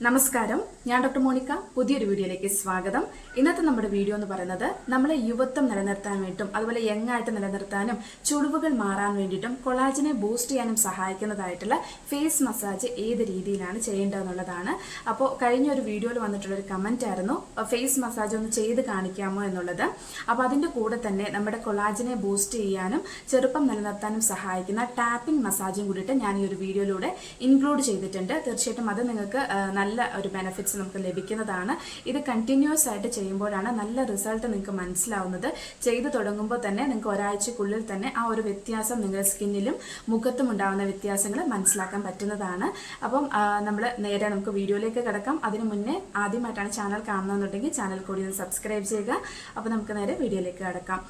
നമസ്കാരം. ഞാൻ doctor Monica. പുതിയൊരു വീഡിയോയിലേക്ക് സ്വാഗതം. ഇന്നത്തെ നമ്മുടെ വീഡിയോ എന്ന് പറയുന്നത് നമ്മളെ യുവത്വം നിലനിർത്താൻ വേണ്ടിയിട്ടും അതുപോലെ യങ്ങായിട്ട് നിലനിർത്താനും ചുളിവുകൾ മാറാൻ വേണ്ടിയിട്ടും കൊളാജിനെ ബൂസ്റ്റ് ചെയ്യാനും സഹായിക്കുന്നതായിട്ടുള്ള ഫേസ് മസാജ് ഏത് രീതിയിലാണ് ചെയ്യേണ്ടതെന്നുള്ളതാണ്. അപ്പോൾ കഴിഞ്ഞ ഒരു വീഡിയോയിൽ വന്നിട്ടുള്ള ഒരു കമന്റ് ആയിരുന്നു ഫേസ് മസാജ് ഒന്ന് ചെയ്ത് കാണിക്കാമോ എന്നുള്ളത്. അപ്പോൾ അതിന്റെ കൂടെ തന്നെ നമ്മുടെ കൊളാജിനെ ബൂസ്റ്റ് ചെയ്യാനും ചെറുപ്പം നിലനിർത്താനും സഹായിക്കുന്ന ടാപ്പിംഗ് മസാജും കൂടിയിട്ട് ഞാൻ ഈ ഒരു വീഡിയോയിലൂടെ ഇൻക്ലൂഡ് ചെയ്തിട്ടുണ്ട്. തീർച്ചയായിട്ടും അത് നിങ്ങൾക്ക് ആ, നല്ല ഒരു ബെനിഫിറ്റ്സ് നമുക്ക് ലഭിക്കുന്നതാണ്. ഇത് കണ്ടിന്യൂസ് ആയിട്ട് ചെയ്യുമ്പോഴാണ് നല്ല റിസൾട്ട് നിങ്ങൾക്ക് മനസ്സിലാവുന്നത്. ചെയ്തു തുടങ്ങുമ്പോൾ തന്നെ നിങ്ങൾക്ക് ഒരാഴ്ചക്കുള്ളിൽ തന്നെ ആ ഒരു വ്യത്യാസം നിങ്ങളുടെ സ്കിന്നിലും മുഖത്തും ഉണ്ടാകുന്ന വ്യത്യാസങ്ങൾ മനസ്സിലാക്കാൻ പറ്റുന്നതാണ്. അപ്പം നമ്മൾ നേരെ നമുക്ക് വീഡിയോയിലേക്ക് കിടക്കാം. അതിനു മുന്നേ ആദ്യമായിട്ടാണ് ചാനൽ കാണുന്നതെന്നുണ്ടെങ്കിൽ ചാനൽ കൂടി ഒന്ന് സബ്സ്ക്രൈബ് ചെയ്യുക. അപ്പോൾ നമുക്ക് നേരെ വീഡിയോയിലേക്ക് കിടക്കാം.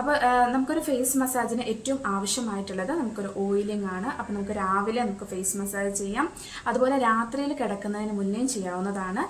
അപ്പോൾ നമുക്കൊരു ഫേസ് മസാജിന് ഏറ്റവും ആവശ്യമായിട്ടുള്ളത് നമുക്കൊരു ഓയിലിംഗ് ആണ്. അപ്പോൾ നമുക്ക് രാവിലെ നമുക്ക് ഫേസ് മസാജ് ചെയ്യാം. അതുപോലെ രാത്രിയിൽ കിടക്കുന്നതിന് മുന്നേ ചെയ്യാവുന്നതാണ്.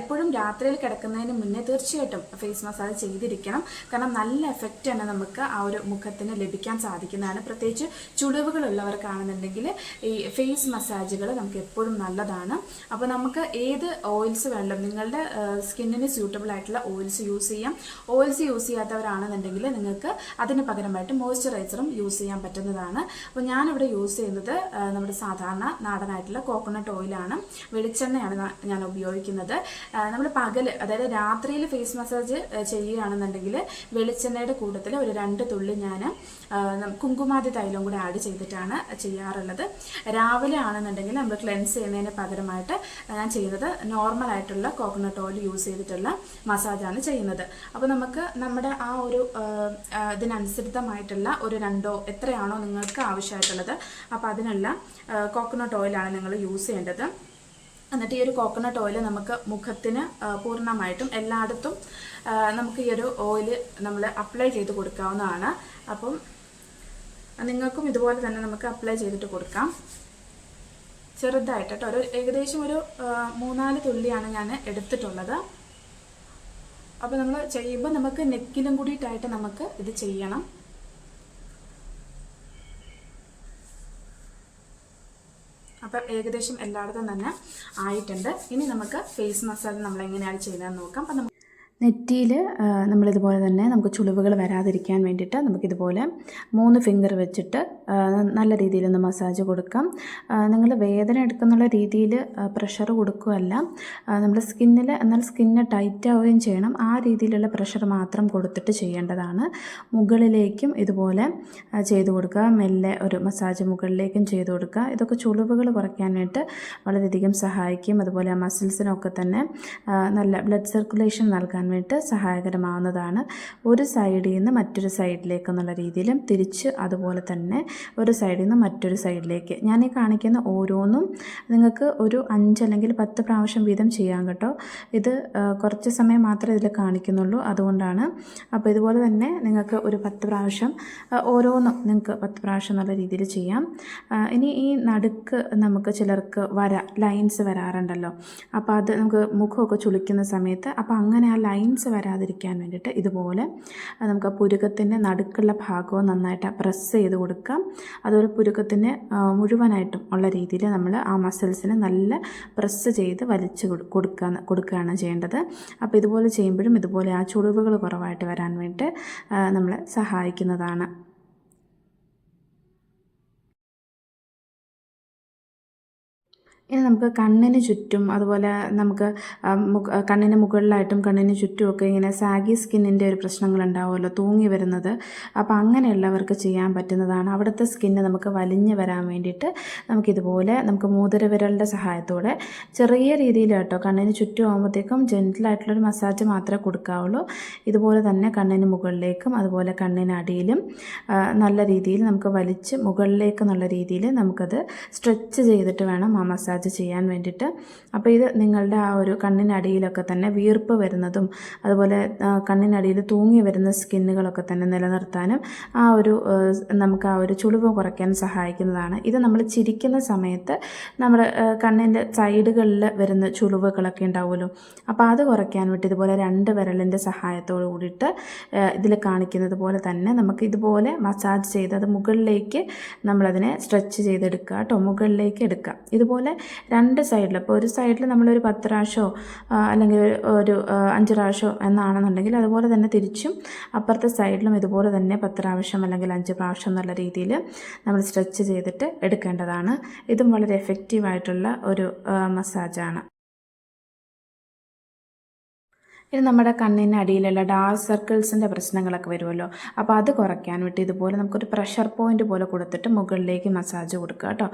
എപ്പോഴും രാത്രിയിൽ കിടക്കുന്നതിന് മുന്നേ തീർച്ചയായിട്ടും ഫേസ് മസാജ് ചെയ്തിരിക്കണം. കാരണം നല്ല എഫക്റ്റ് തന്നെ നമുക്ക് ആ ഒരു മുഖത്തിന് ലഭിക്കാൻ സാധിക്കുന്നതാണ്. പ്രത്യേകിച്ച് ചുളിവുകളുള്ളവർക്കാണെന്നുണ്ടെങ്കിൽ ഈ ഫേസ് മസാജുകൾ നമുക്ക് എപ്പോഴും നല്ലതാണ്. അപ്പോൾ നമുക്ക് ഏത് ഓയിൽസ് വേണം നിങ്ങളുടെ സ്കിന്നിന് സ്യൂട്ടബിൾ ആയിട്ടുള്ള ഓയിൽസ് യൂസ് ചെയ്യാം. ഓയിൽസ് യൂസ് ചെയ്യാത്തവരാണെന്നുണ്ടെങ്കിൽ നിങ്ങൾക്ക് അതിന് പകരമായിട്ട് മോയ്സ്ചറൈസറും യൂസ് ചെയ്യാൻ പറ്റുന്നതാണ്. അപ്പോൾ ഞാനിവിടെ യൂസ് ചെയ്യുന്നത് നമ്മുടെ സാധാരണ നാടനായിട്ടുള്ള കോക്കോനട്ട് ഓയിലാണ് വെളിച്ചെണ്ണയാണ്. നാ- ഞാൻ ഉപയോഗിക്കുന്നത്. നമ്മൾ പകൽ അതായത് രാത്രിയിൽ ഫേസ് മസാജ് ചെയ്യുകയാണെന്നുണ്ടെങ്കിൽ വെളിച്ചെണ്ണയുടെ കൂട്ടത്തിൽ ഒരു രണ്ട് തുള്ളി ഞാൻ കുങ്കുമാതി തൈലം കൂടെ ആഡ് ചെയ്തിട്ടാണ് ചെയ്യാറുള്ളത്. രാവിലെ ആണെന്നുണ്ടെങ്കിൽ നമ്മൾ ക്ലെൻസ് ചെയ്യുന്നതിന് പകരമായിട്ട് ഞാൻ ചെയ്യുന്നത് നോർമൽ ആയിട്ടുള്ള കോക്കനട്ട് ഓയിൽ യൂസ് ചെയ്തിട്ടുള്ള മസാജാണ് ചെയ്യുന്നത്. അപ്പോൾ നമുക്ക് നമ്മുടെ ആ ഒരു ഇതിനനുസൃതമായിട്ടുള്ള ഒരു രണ്ടോ എത്രയാണോ നിങ്ങൾക്ക് ആവശ്യമായിട്ടുള്ളത് അപ്പോൾ അതിനുള്ള കോക്കനട്ട് ഓയിലാണ് നിങ്ങൾ യൂസ് ചെയ്യേണ്ടത്. എന്നിട്ട് ഈ ഒരു കോക്കനട്ട് ഓയിൽ നമുക്ക് മുഖത്തിന് പൂർണമായിട്ടും എല്ലായിടത്തും നമുക്ക് ഈ ഒരു ഓയിൽ നമ്മൾ അപ്ലൈ ചെയ്ത് കൊടുക്കാവുന്നതാണ്. അപ്പം നിങ്ങൾക്കും ഇതുപോലെ തന്നെ നമുക്ക് അപ്ലൈ ചെയ്തിട്ട് കൊടുക്കാം. ചെറുതായിട്ട് കേട്ടോ ഒരു ഏകദേശം ഒരു മൂന്നാൽ തുള്ളിയാണ് ഞാൻ എടുത്തിട്ടുള്ളത്. അപ്പോൾ നമ്മൾ ചെയ്യുമ്പോൾ നമുക്ക് നെക്കിലും കൂടിയിട്ടായിട്ട് നമുക്ക് ഇത് ചെയ്യണം. അപ്പം ഏകദേശം എല്ലായിടത്തും തന്നെ ആയിട്ടുണ്ട്. ഇനി നമുക്ക് ഫേസ് മസാജ് നമ്മൾ എങ്ങനെയാണ് ചെയ്യുന്നതെന്ന് നോക്കാം. അപ്പം നെറ്റിയിൽ നമ്മളിതുപോലെ തന്നെ നമുക്ക് ചുളിവുകൾ വരാതിരിക്കാൻ വേണ്ടിയിട്ട് നമുക്കിതുപോലെ മൂന്ന് ഫിംഗർ വെച്ചിട്ട് നല്ല രീതിയിലൊന്ന് മസാജ് കൊടുക്കാം. നിങ്ങൾ വേദന എടുക്കുന്നുള്ള രീതിയിൽ പ്രഷർ കൊടുക്കുകയല്ല. നമ്മുടെ സ്കിന്നിൽ എന്നാൽ സ്കിന്ന് ടൈറ്റ് ആവുകയും ചെയ്യണം. ആ രീതിയിലുള്ള പ്രഷർ മാത്രം കൊടുത്തിട്ട് ചെയ്യേണ്ടതാണ്. മുകളിലേക്കും ഇതുപോലെ ചെയ്ത് കൊടുക്കുക. മെല്ലെ ഒരു മസാജ് മുകളിലേക്കും ചെയ്ത് കൊടുക്കുക. ഇതൊക്കെ ചുളിവുകൾ കുറയ്ക്കാനായിട്ട് വളരെയധികം സഹായിക്കും. അതുപോലെ ആ മസിൽസിനൊക്കെ തന്നെ നല്ല ബ്ലഡ് സർക്കുലേഷൻ നൽകാൻ വേണ്ടിയിട്ട് സഹായകരമാവുന്നതാണ്. ഒരു സൈഡിൽ നിന്ന് മറ്റൊരു സൈഡിലേക്ക് എന്നുള്ള രീതിയിലും തിരിച്ച് അതുപോലെ തന്നെ ഒരു സൈഡിൽ നിന്ന് മറ്റൊരു സൈഡിലേക്ക് ഞാൻ ഈ കാണിക്കുന്ന ഓരോന്നും നിങ്ങൾക്ക് ഒരു അഞ്ച് അല്ലെങ്കിൽ പത്ത് പ്രാവശ്യം വീതം ചെയ്യാം കേട്ടോ. ഇത് കുറച്ച് സമയം മാത്രമേ ഇതിൽ കാണിക്കുന്നുള്ളൂ. അതുകൊണ്ടാണ് അപ്പോൾ ഇതുപോലെ തന്നെ നിങ്ങൾക്ക് ഒരു പത്ത് പ്രാവശ്യം ഓരോന്നും നിങ്ങൾക്ക് പത്ത് പ്രാവശ്യം എന്നുള്ള രീതിയിൽ ചെയ്യാം. ഇനി ഈ നടുക്ക് നമുക്ക് ചിലർക്ക് വര ലൈൻസ് വരാറുണ്ടല്ലോ. അപ്പോൾ അത് നമുക്ക് മുഖമൊക്കെ ചുളിക്കുന്ന സമയത്ത് അപ്പോൾ അങ്ങനെ ആ ലൈൻസ് വരാതിരിക്കാൻ വേണ്ടിയിട്ട് ഇതുപോലെ നമുക്ക് പുരുകത്തിന്റെ നടുക്കുള്ള ഭാഗവും നന്നായിട്ട് പ്രസ് ചെയ്ത് കൊടുക്കാം. അതുപോലെ പുരുകത്തിന് മുഴുവനായിട്ടും ഉള്ള രീതിയിൽ നമ്മൾ ആ മസിൽസിനെ നല്ല പ്രസ് ചെയ്ത് വലിച്ചു കൊടുക്കാൻ കൊടുക്കുക കൊടുക്കുകയാണ് ചെയ്യേണ്ടത്. അപ്പോൾ ഇതുപോലെ ചെയ്യുമ്പോഴും ഇതുപോലെ ആ ചുളിവുകൾ കുറവായിട്ട് വരാൻ വേണ്ടിയിട്ട് നമ്മളെ സഹായിക്കുന്നതാണ്. ഇനി നമുക്ക് കണ്ണിന് ചുറ്റും അതുപോലെ നമുക്ക് കണ്ണിന് മുകളിലായിട്ടും കണ്ണിന് ചുറ്റുമൊക്കെ ഇങ്ങനെ സാഗി സ്കിന്നിന്റെ ഒരു പ്രശ്നങ്ങൾ ഉണ്ടാവുമല്ലോ തൂങ്ങി വരുന്നത്. അപ്പോൾ അങ്ങനെയുള്ളവർക്ക് ചെയ്യാൻ പറ്റുന്നതാണ്. അവിടുത്തെ സ്കിന്ന് നമുക്ക് വലിഞ്ഞു വരാൻ വേണ്ടിയിട്ട് നമുക്കിതുപോലെ നമുക്ക് മോതിരവിരലിന്റെ സഹായത്തോടെ ചെറിയ രീതിയിൽ കേട്ടോ കണ്ണിന് ചുറ്റും ആകുമ്പോഴത്തേക്കും ജെന്റിലായിട്ടുള്ളൊരു മസാജ് മാത്രമേ കൊടുക്കാവുള്ളൂ. ഇതുപോലെ തന്നെ കണ്ണിന് മുകളിലേക്കും അതുപോലെ കണ്ണിനടിയിലും നല്ല രീതിയിൽ നമുക്ക് വലിച്ച് മുകളിലേക്ക് എന്നുള്ള രീതിയിൽ നമുക്കത് സ്ട്രെച്ച് ചെയ്തിട്ട് വേണം ആ മസാജ് ചെയ്യാൻ വേണ്ടിയിട്ട്. അപ്പോൾ ഇത് നിങ്ങളുടെ ആ ഒരു കണ്ണിനടിയിലൊക്കെ തന്നെ വീർപ്പ് വരുന്നതും അതുപോലെ കണ്ണിനടിയിൽ തൂങ്ങി വരുന്ന സ്കിന്നുകളൊക്കെ തന്നെ നിലനിർത്താനും ആ ഒരു നമുക്ക് ആ ഒരു ചുളിവ് കുറയ്ക്കാൻ സഹായിക്കുന്നതാണ്. ഇത് നമ്മൾ ചിരിക്കുന്ന സമയത്ത് നമ്മുടെ കണ്ണിന്റെ സൈഡുകളിൽ വരുന്ന ചുളിവുകളൊക്കെ ഉണ്ടാവുമല്ലോ. അപ്പോൾ അത് കുറയ്ക്കാൻ വേണ്ടി ഇതുപോലെ രണ്ട് വിരലിന്റെ സഹായത്തോട് കൂടിയിട്ട് ഇതിൽ കാണിക്കുന്നത് പോലെ തന്നെ നമുക്ക് ഇതുപോലെ മസാജ് ചെയ്ത് അത് മുകളിലേക്ക് നമ്മളതിനെ സ്ട്രെച്ച് ചെയ്തെടുക്കുക കേട്ടോ. മുകളിലേക്ക് എടുക്കുക. ഇതുപോലെ രണ്ട് സൈഡിൽ ഇപ്പോൾ ഒരു സൈഡിൽ നമ്മളൊരു പത്ത് പ്രാവശ്യമോ അല്ലെങ്കിൽ ഒരു- അഞ്ച് പ്രാവശ്യമോ എന്നാണെന്നുണ്ടെങ്കിൽ അതുപോലെ തന്നെ തിരിച്ചും അപ്പുറത്തെ സൈഡിലും ഇതുപോലെ തന്നെ പത്ത് പ്രാവശ്യം അല്ലെങ്കിൽ അഞ്ച് പ്രാവശ്യം എന്നുള്ള രീതിയിൽ നമ്മൾ സ്ട്രെച്ച് ചെയ്തിട്ട് എടുക്കേണ്ടതാണ്. ഇതും വളരെ എഫക്റ്റീവായിട്ടുള്ള ഒരു മസാജാണ്. ഇത് നമ്മുടെ കണ്ണിന് അടിയിലുള്ള ഡാർക്ക് സർക്കിൾസിന്റെ പ്രശ്നങ്ങളൊക്കെ വരുമല്ലോ. അപ്പോൾ അത് കുറയ്ക്കാൻ വേണ്ടി ഇതുപോലെ നമുക്കൊരു പ്രഷർ പോയിന്റ് പോലെ കൊടുത്തിട്ട് മുകളിലേക്ക് മസാജ് കൊടുക്കുക കേട്ടോ.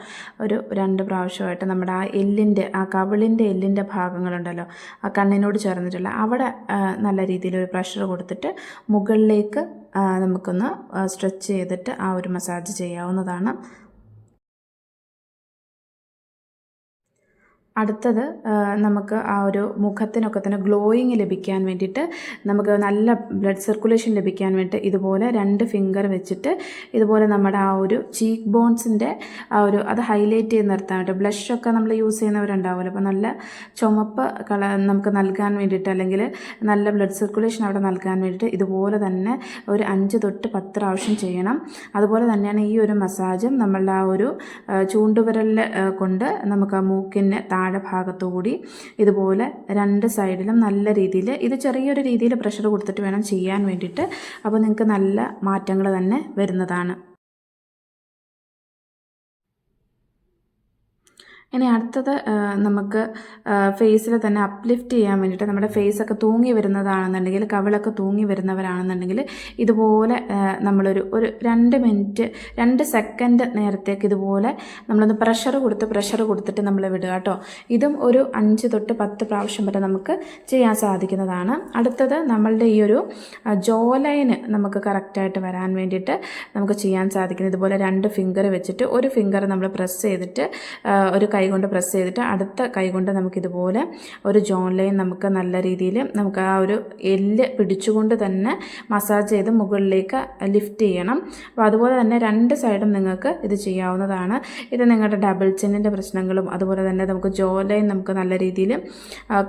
ഒരു രണ്ട് പ്രാവശ്യമായിട്ട് നമ്മുടെ ആ എല്ലിന്റെ ആ കവിളിന്റെ എല്ലിന്റെ ഭാഗങ്ങളുണ്ടല്ലോ ആ കണ്ണിനോട് ചേർന്നിട്ടുള്ള അവിടെ നല്ല രീതിയിൽ ഒരു പ്രഷർ കൊടുത്തിട്ട് മുകളിലേക്ക് നമുക്കൊന്ന് സ്ട്രെച്ച് ചെയ്തിട്ട് ആ ഒരു മസാജ് ചെയ്യാവുന്നതാണ്. അടുത്തത് നമുക്ക് ആ ഒരു മുഖത്തിനൊക്കെ തന്നെ ഗ്ലോയിങ് ലഭിക്കാൻ വേണ്ടിയിട്ട് നമുക്ക് നല്ല ബ്ലഡ് സർക്കുലേഷൻ ലഭിക്കാൻ വേണ്ടി ഇതുപോലെ രണ്ട് ഫിംഗർ വെച്ചിട്ട് ഇതുപോലെ നമ്മുടെ ആ ഒരു ചീക്ക് ബോൺസിന്റെ ആ ഒരു അത് ഹൈലൈറ്റ് ചെയ്ത് നിർത്താൻ വേണ്ടി ബ്ലഷൊക്കെ നമ്മൾ യൂസ് ചെയ്യുന്നവരുണ്ടാവുമല്ലോ. അപ്പോൾ നല്ല ചുമപ്പ് കള നമുക്ക് നൽകാൻ വേണ്ടിയിട്ട് അല്ലെങ്കിൽ നല്ല ബ്ലഡ് സർക്കുലേഷൻ അവിടെ നൽകാൻ വേണ്ടിയിട്ട് ഇതുപോലെ തന്നെ ഒരു അഞ്ച് തൊട്ട് പത്ത് പ്രാവശ്യം ചെയ്യണം. അതുപോലെ തന്നെയാണ് ഈ ഒരു മസാജും നമ്മളുടെ ആ ഒരു ചൂണ്ടുവിരലിൽ കൊണ്ട് നമുക്ക് ആ മൂക്കിന് താഴെ ഭാഗത്തുകൂടി ഇതുപോലെ രണ്ട് സൈഡിലും നല്ല രീതിയിൽ ഇത് ചെറിയൊരു രീതിയിൽ പ്രഷർ കൊടുത്തിട്ട് വേണം ചെയ്യാൻ വേണ്ടിയിട്ട്. അപ്പോൾ നിങ്ങൾക്ക് നല്ല മാറ്റങ്ങൾ തന്നെ വരുന്നതാണ്. ഇനി അടുത്തത് നമുക്ക് ഫേസിൽ തന്നെ അപ്ലിഫ്റ്റ് ചെയ്യാൻ വേണ്ടിയിട്ട് നമ്മുടെ ഫേസൊക്കെ തൂങ്ങി വരുന്നതാണെന്നുണ്ടെങ്കിൽ കവിളൊക്കെ തൂങ്ങി വരുന്നവരാണെന്നുണ്ടെങ്കിൽ ഇതുപോലെ നമ്മളൊരു ഒരു രണ്ട് മിനിറ്റ് രണ്ട് സെക്കൻഡ് നേരത്തേക്ക് ഇതുപോലെ നമ്മളൊന്ന് പ്രഷർ കൊടുത്ത് പ്രഷർ കൊടുത്തിട്ട് നമ്മൾ വിടുക കേട്ടോ. ഇതും ഒരു അഞ്ച് തൊട്ട് പത്ത് പ്രാവശ്യം വരെ നമുക്ക് ചെയ്യാൻ സാധിക്കുന്നതാണ്. അടുത്തത് നമ്മളുടെ ഈ ഒരു ജോ ലൈന് നമുക്ക് കറക്റ്റായിട്ട് വരാൻ വേണ്ടിയിട്ട് നമുക്ക് ചെയ്യാൻ സാധിക്കുന്നത് ഇതുപോലെ രണ്ട് ഫിംഗർ വെച്ചിട്ട് ഒരു ഫിംഗർ നമ്മൾ പ്രസ് ചെയ്തിട്ട് ഒരു കൈ കൊണ്ട് പ്രസ് ചെയ്തിട്ട് അടുത്ത കൈ കൊണ്ട് നമുക്കിതുപോലെ ഒരു ജോൺ ലൈൻ നമുക്ക് നല്ല രീതിയിൽ നമുക്ക് ആ ഒരു എല്ല് പിടിച്ചുകൊണ്ട് തന്നെ മസാജ് ചെയ്ത് മുകളിലേക്ക് ലിഫ്റ്റ് ചെയ്യണം. അപ്പോൾ അതുപോലെ തന്നെ രണ്ട് സൈഡും നിങ്ങൾക്ക് ഇത് ചെയ്യാവുന്നതാണ്. ഇത് നിങ്ങളുടെ ഡബിൾ ചെന്നിന്റെ പ്രശ്നങ്ങളും അതുപോലെ തന്നെ നമുക്ക് ജോ ലൈൻ നമുക്ക് നല്ല രീതിയിൽ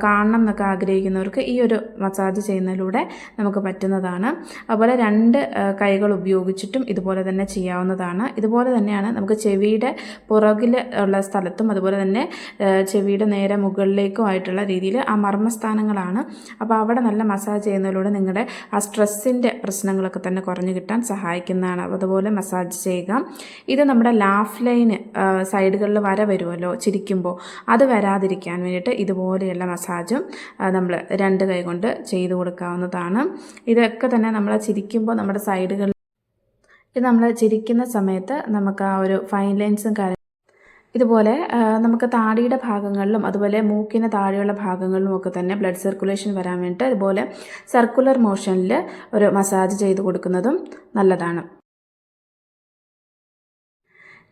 കാണണം എന്നൊക്കെ ആഗ്രഹിക്കുന്നവർക്ക് ഈ ഒരു മസാജ് ചെയ്യുന്നതിലൂടെ നമുക്ക് പറ്റുന്നതാണ്. അതുപോലെ രണ്ട് കൈകൾ ഉപയോഗിച്ചിട്ടും ഇതുപോലെ തന്നെ ചെയ്യാവുന്നതാണ്. ഇതുപോലെ തന്നെയാണ് നമുക്ക് ചെവിയുടെ പുറകിൽ ഉള്ള സ്ഥലത്തും അതുപോലെ തന്നെ ചെവിയുടെ നേരെ മുകളിലേക്കും ആയിട്ടുള്ള രീതിയിൽ ആ മർമ്മസ്ഥാനങ്ങളാണ്. അപ്പോൾ അവിടെ നല്ല മസാജ് ചെയ്യുന്നതിലൂടെ നിങ്ങളുടെ ആ സ്ട്രെസ്സിന്റെ പ്രശ്നങ്ങളൊക്കെ തന്നെ കുറഞ്ഞു കിട്ടാൻ സഹായിക്കുന്നതാണ്. അതുപോലെ മസാജ് ചെയ്യുക. ഇത് നമ്മുടെ ലാഫ് ലൈന് സൈഡുകളിൽ വര വരുമല്ലോ ചിരിക്കുമ്പോൾ. അത് വരാതിരിക്കാൻ വേണ്ടിയിട്ട് ഇതുപോലെയുള്ള മസാജും നമ്മൾ രണ്ട് കൈ കൊണ്ട് ചെയ്തു കൊടുക്കാവുന്നതാണ്. ഇതൊക്കെ തന്നെ നമ്മൾ ചിരിക്കുമ്പോൾ നമ്മുടെ സൈഡുകളിൽ ഇത് നമ്മൾ ചിരിക്കുന്ന സമയത്ത് നമുക്ക് ആ ഒരു ഫൈൻ ലൈൻസും കാര്യം ഇതുപോലെ നമുക്ക് താടിയുടെ ഭാഗങ്ങളിലും അതുപോലെ മൂക്കിന് താഴെയുള്ള ഭാഗങ്ങളിലും ഒക്കെ തന്നെ ബ്ലഡ് സർക്കുലേഷൻ വരാൻ വേണ്ടിയിട്ട് ഇതുപോലെ സർക്കുലർ മോഷനിൽ ഒരു മസാജ് ചെയ്ത് കൊടുക്കുന്നതും നല്ലതാണ്.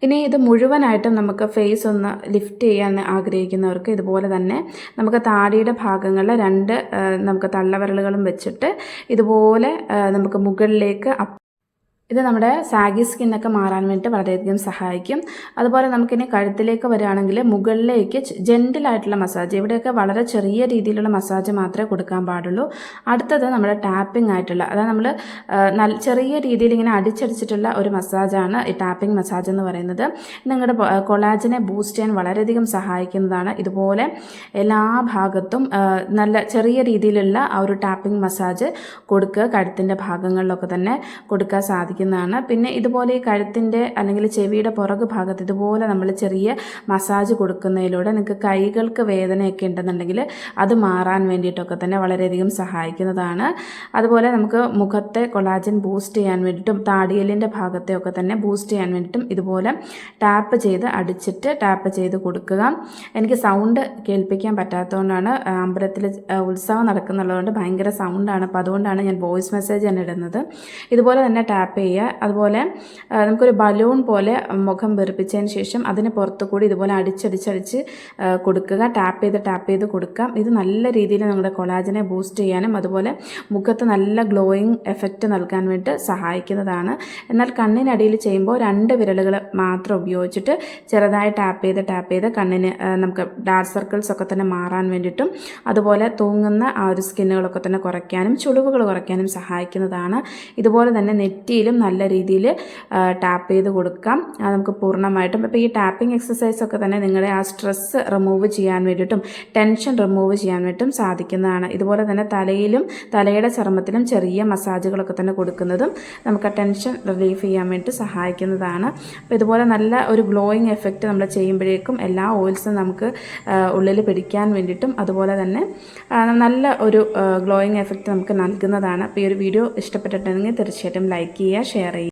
ഇനി ഇത് മുഴുവനായിട്ടും നമുക്ക് ഫേസ് ഒന്ന് ലിഫ്റ്റ് ചെയ്യാൻ ആഗ്രഹിക്കുന്നവർക്ക് ഇതുപോലെ തന്നെ നമുക്ക് താടിയുടെ ഭാഗങ്ങളിൽ രണ്ട് നമുക്ക് തള്ളവിരലുകളും വെച്ചിട്ട് ഇതുപോലെ നമുക്ക് മുകളിലേക്ക് ഇത് നമ്മുടെ സാഗി സ്കിന്നൊക്കെ മാറാൻ വേണ്ടി വളരെയധികം സഹായിക്കും. അതുപോലെ നമുക്കിനി കഴുത്തിലേക്ക് വരികയാണെങ്കിൽ മുകളിലേക്ക് ജെന്റിലായിട്ടുള്ള മസാജ് ഇവിടെയൊക്കെ വളരെ ചെറിയ രീതിയിലുള്ള മസാജ് മാത്രമേ കൊടുക്കാൻ പാടുള്ളൂ. അടുത്തത് നമ്മുടെ ടാപ്പിംഗ് ആയിട്ടുള്ള അതായത് നമ്മൾ ചെറിയ രീതിയിൽ ഇങ്ങനെ അടിച്ചടിച്ചിട്ടുള്ള ഒരു മസാജാണ് ഈ ടാപ്പിംഗ് മസാജ് എന്ന് പറയുന്നത്. നിങ്ങളുടെ കൊളാജിനെ ബൂസ്റ്റ് ചെയ്യാൻ വളരെയധികം സഹായിക്കുന്നതാണ്. ഇതുപോലെ എല്ലാ ഭാഗത്തും നല്ല ചെറിയ രീതിയിലുള്ള ആ ഒരു ടാപ്പിംഗ് മസാജ് കൊടുക്കുക കഴുത്തിന്റെ ഭാഗങ്ങളിലൊക്കെ തന്നെ കൊടുക്കാൻ സാധിക്കുന്നതാണ് പിന്നെ ഇതുപോലെ ഈ കഴുത്തിന്റെ അല്ലെങ്കിൽ ചെവിയുടെ പുറക് ഭാഗത്ത് ഇതുപോലെ നമ്മൾ ചെറിയ മസാജ് കൊടുക്കുന്നതിലൂടെ നിങ്ങൾക്ക് കൈകൾക്ക് വേദനയൊക്കെ ഉണ്ടെന്നുണ്ടെങ്കിൽ അത് മാറാൻ വേണ്ടിയിട്ടൊക്കെ തന്നെ വളരെയധികം സഹായിക്കുന്നതാണ്. അതുപോലെ നമുക്ക് മുഖത്തെ കൊളാജൻ ബൂസ്റ്റ് ചെയ്യാൻ വേണ്ടിയിട്ടും താടിയലിന്റെ ഭാഗത്തെയൊക്കെ തന്നെ ബൂസ്റ്റ് ചെയ്യാൻ വേണ്ടിയിട്ടും ഇതുപോലെ ടാപ്പ് ചെയ്ത് അടിച്ചിട്ട് ടാപ്പ് ചെയ്ത് കൊടുക്കുക. എനിക്ക് സൗണ്ട് കേൾപ്പിക്കാൻ പറ്റാത്തതുകൊണ്ടാണ് അമ്പലത്തിൽ ഉത്സവം നടക്കുന്നുള്ളതുകൊണ്ട് ഭയങ്കര സൗണ്ടാണ്. അപ്പോൾ അതുകൊണ്ടാണ് ഞാൻ വോയിസ് മെസ്സേജ് തന്നെ ഇടുന്നത്. ഇതുപോലെ തന്നെ ടാപ്പ് ചെയ്യുക. അതുപോലെ നമുക്കൊരു ബലൂൺ പോലെ മുഖം വെറുപ്പിച്ചതിന് ശേഷം അതിന് പുറത്തു കൂടി ഇതുപോലെ അടിച്ചടിച്ചടിച്ച് കൊടുക്കുക. ടാപ്പ് ചെയ്ത് ടാപ്പ് ചെയ്ത് കൊടുക്കാം. ഇത് നല്ല രീതിയിൽ നമ്മുടെ കൊളാജനെ ബൂസ്റ്റ് ചെയ്യാനും അതുപോലെ മുഖത്ത് നല്ല ഗ്ലോയിങ് എഫക്റ്റ് നൽകാൻ വേണ്ടി സഹായിക്കുന്നതാണ്. എന്നാൽ കണ്ണിനടിയിൽ ചെയ്യുമ്പോൾ രണ്ട് വിരലുകൾ മാത്രം ഉപയോഗിച്ചിട്ട് ചെറുതായി ടാപ്പ് ചെയ്ത് ടാപ്പ് ചെയ്ത് കണ്ണിന് നമുക്ക് ഡാർക്ക് സർക്കിൾസ് ഒക്കെ തന്നെ മാറാൻ വേണ്ടിയിട്ടും അതുപോലെ തൂങ്ങുന്ന ആ ഒരു സ്കിന്നുകളൊക്കെ തന്നെ കുറയ്ക്കാനും ചുളിവുകൾ കുറയ്ക്കാനും സഹായിക്കുന്നതാണ്. ഇതുപോലെ തന്നെ നെറ്റിയിലും തലയിലും നല്ല രീതിയിൽ ടാപ്പ് ചെയ്ത് കൊടുക്കാം. നമുക്ക് പൂർണമായിട്ടും അപ്പോൾ ഈ ടാപ്പിംഗ് എക്സസൈസ് ഒക്കെ തന്നെ നിങ്ങളുടെ ആ സ്ട്രെസ്സ് റിമൂവ് ചെയ്യാൻ വേണ്ടിയിട്ടും ടെൻഷൻ റിമൂവ് ചെയ്യാൻ വേണ്ടിയിട്ടും സാധിക്കുന്നതാണ്. ഇതുപോലെ തന്നെ തലയിലും തലയുടെ ചർമ്മത്തിലും ചെറിയ മസാജുകളൊക്കെ തന്നെ കൊടുക്കുന്നതും നമുക്ക് ആ ടെൻഷൻ റിലീഫ് ചെയ്യാൻ വേണ്ടി സഹായിക്കുന്നതാണ്. അപ്പോൾ ഇതുപോലെ നല്ല ഒരു ഗ്ലോയിങ് എഫക്റ്റ് നമ്മൾ ചെയ്യുമ്പോഴേക്കും എല്ലാ ഓയിൽസും നമുക്ക് ഉള്ളിൽ പിടിക്കാൻ വേണ്ടിയിട്ടും അതുപോലെ തന്നെ നല്ല ഒരു ഗ്ലോയിങ് എഫക്റ്റ് നമുക്ക് നൽകുന്നതാണ്. അപ്പോൾ ഈ ഒരു വീഡിയോ ഇഷ്ടപ്പെട്ടിട്ടുണ്ടെങ്കിൽ തീർച്ചയായിട്ടും ലൈക്ക് ചെയ്യുക ഷെയർ ചെയ്യുക